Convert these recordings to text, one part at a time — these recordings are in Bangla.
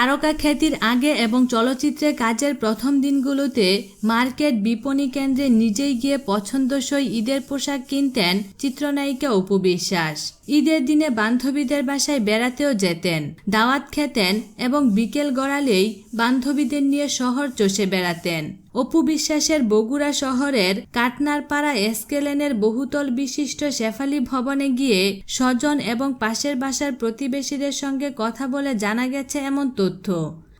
তারকা খ্যাতির আগে এবং চলচ্চিত্রে কাজের প্রথম দিনগুলোতে মার্কেট বিপণী কেন্দ্রে নিজেই গিয়ে পছন্দসই ঈদের পোশাক কিনতেন চিত্রনায়িকা অপু বিশ্বাস। ঈদের দিনে বান্ধবীদের বাসায় বেড়াতেও যেতেন, দাওয়াত খেতেন এবং বিকেল গড়ালেই বান্ধবীদের নিয়ে শহর চষে বেড়াতেন। অপু বিশ্বাসের বগুড়া শহরের কাটনারপাড়া এসকেলেনের বহুতল বিশিষ্ট শেফালি ভবনে গিয়ে স্বজন এবং পাশের বাসার প্রতিবেশীদের সঙ্গে কথা বলে জানা গেছে এমন তথ্য।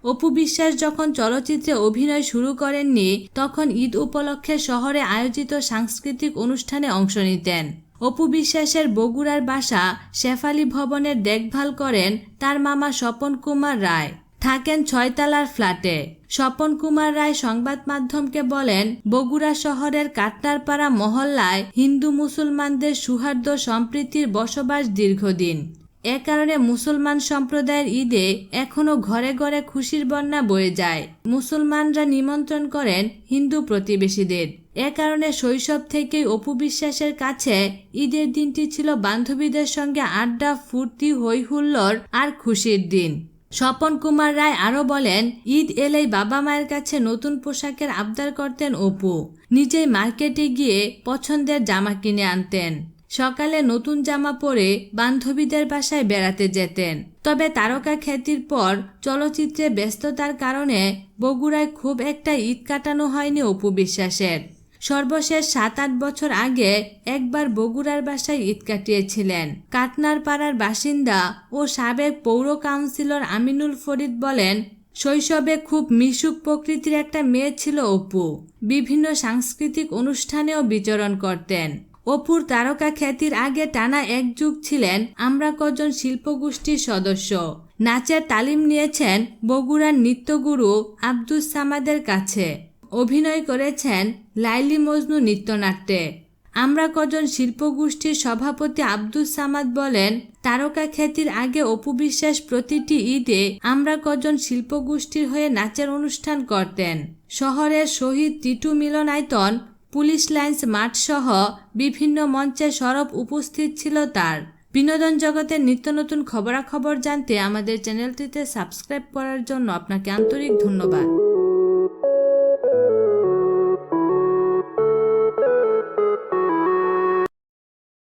অপু বিশ্বাস যখন চলচ্চিত্রে অভিনয় শুরু করেননি, তখন ঈদ উপলক্ষে শহরে আয়োজিত সাংস্কৃতিক অনুষ্ঠানে অংশ নিতেন। অপু বিশ্বাসের বগুড়ার বাসা শেফালি ভবনের দেখভাল করেন তার মামা স্বপন কুমার রায়। থাকেন ছয়তলার ফ্ল্যাটে। স্বপন কুমার রায় সংবাদ মাধ্যমকে বলেন, বগুড়া শহরের কাটনারপাড়া মহল্লায় হিন্দু মুসলমানদের সুহার্দ্য সম্প্রীতির বসবাস দীর্ঘদিন। এ কারণে মুসলমান সম্প্রদায়ের ঈদে এখনও ঘরে ঘরে খুশির বন্যা বয়ে যায়। মুসলমানরা নিমন্ত্রণ করেন হিন্দু প্রতিবেশীদের। এ কারণে শৈশব থেকেই অপু বিশ্বাসের কাছে ঈদের দিনটি ছিল বান্ধবীদের সঙ্গে আড্ডা, ফুর্তি হই হুল্লোড় আর খুশির দিন। স্বপন কুমার রায় আরও বলেন, ঈদ এলেই বাবা মায়ের কাছে নতুন পোশাকের আবদার করতেন অপু। নিজেই মার্কেটে গিয়ে পছন্দের জামা কিনে আনতেন। সকালে নতুন জামা পরে বান্ধবীদের বাসায় বেড়াতে যেতেন। তবে তারকা খ্যাতির পর চলচ্চিত্রে ব্যস্ততার কারণে বগুড়ায় খুব একটা ঈদ কাটানো হয়নি অপু বিশ্বাসের। সর্বশেষ সাত আট বছর আগে একবার বগুড়ার বাসায় ঈদ কাটিয়েছিলেন। কাটনার পাড়ার বাসিন্দা ও সাবেক পৌর কাউন্সিলর আমিনুল ফরিদ বলেন, শৈশবে খুব মিশুক প্রকৃতির একটা মেয়ে ছিল অপু। বিভিন্ন সাংস্কৃতিক অনুষ্ঠানেও বিচরণ করতেন। অপুর তারকা খ্যাতির আগে টানা এক যুগ ছিলেন আমরা কজন শিল্পগোষ্ঠীর সদস্য। নাচের তালিম নিয়েছেন বগুড়ার নৃত্যগুরু আব্দুস সামাদের কাছে। অভিনয় করেছেন লাইলি মজনু নৃত্যনাট্যে। আমরা কজন শিল্পগোষ্ঠীর সভাপতি আব্দুস সামাদ বলেন, তারকা খ্যাতির আগে অপু বিশ্বাস প্রতিটি ঈদে আমরা কজন শিল্পগোষ্ঠীর হয়ে নাচের অনুষ্ঠান করতেন। শহরের শহীদ টিটু মিলনায়তন, পুলিশ লাইন্স মাঠ সহ বিভিন্ন মঞ্চে সরব উপস্থিত ছিল তার। বিনোদন জগতের নিত্য নতুন খবরাখবর জানতে আমাদের চ্যানেলটিতে সাবস্ক্রাইব করার জন্য আপনাকে আন্তরিক ধন্যবাদ।